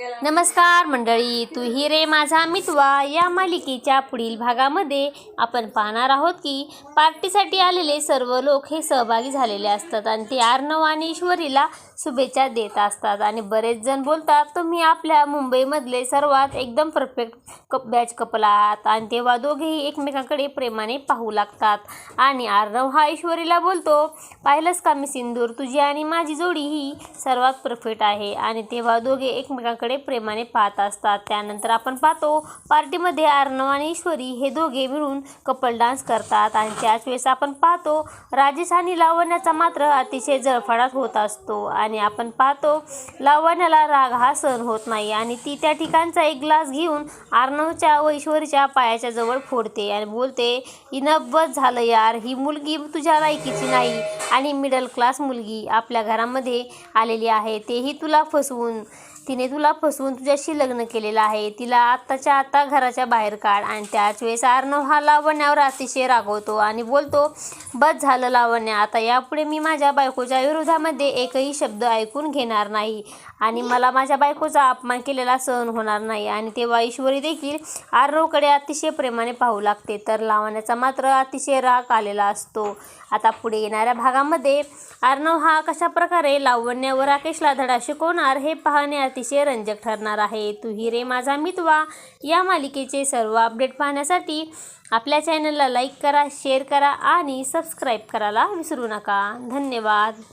नमस्कार मंडळी तू ही रे माझा मितवा या मालिकेच्या पुढील भागामध्ये आपण पाहणार आहोत की पार्टीसाठी आलेले सर्व लोक हे सहभागी झालेले असतात आणि ते आर्णव आणि ईश्वरीला शुभेच्छा देत असतात. आणि बरेच जण बोलतात तुम्ही आपल्या मुंबईमधले सर्वात एकदम परफेक्ट कप बॅच कपल आहात. आणि तेव्हा दोघेही एकमेकांकडे प्रेमाने पाहू लागतात. आणि आर्णव हा ईश्वरीला बोलतो पाहिलंच का मी सिंदूर? तुझी आणि माझी जोडी ही सर्वात परफेक्ट आहे. आणि तेव्हा दोघे एकमेकांकडे प्रेमाने पाहत असतात. त्यानंतर आपण पाहतो पार्टीमध्ये अर्णव आणि ईश्वरी हे दोघे मिळून कपल डान्स करतात. आणि त्याच वेळेस आपण पाहतो राजेश आणि लावण्याचा मात्र अतिशय जळफळाट होत असतो. आणि आपण पाहतो लावण्याला राग हा सहन होत नाही. आणि ती त्या ठिकाणचा एक ग्लास घेऊन अर्णवच्या व ईश्वरीच्या पायाच्या जवळ फोडते आणि बोलते इनब्बत झालं यार. ही मुलगी तुझ्या लायकीची नाही. आणि मिडल क्लास मुलगी आपल्या घरामध्ये आलेली आहे. तेही तुला फसवून तिने तुला फसवून तुझ्याशी लग्न केलेलं आहे. तिला आत्ताच्या आत्ता घराच्या बाहेर काढ आणि त्याच वेळेस अर्णव हा लावण्यावर अतिशय रागवतो आणि बोलतो बस झालं लावण्या आता यापुढे मी माझ्या बायकोच्या विरोधामध्ये एकही शब्द ऐकून घेणार नाही आणि मला माझ्या बायकोचा अपमान केलेला सहन होणार नाही. आणि तेव्हा ईश्वरी देखील अर्णवकडे अतिशय प्रेमाने पाहू लागते. तर लावण्याचा मात्र अतिशय राग आलेला असतो. आता पुढे येणाऱ्या भागात भागामध्ये अर्णव हा कशा प्रकारे लावण्य व राकेशला धडा शिकवणार हे पाहणे अतिशय रंजक ठरणार आहे. तू रे माझा मितवा या मालिकेचे सर्व अपडेट पाहण्यासाठी आपल्या चॅनलला लाईक करा शेअर करा आणि सबस्क्राईब करायला विसरू नका. धन्यवाद.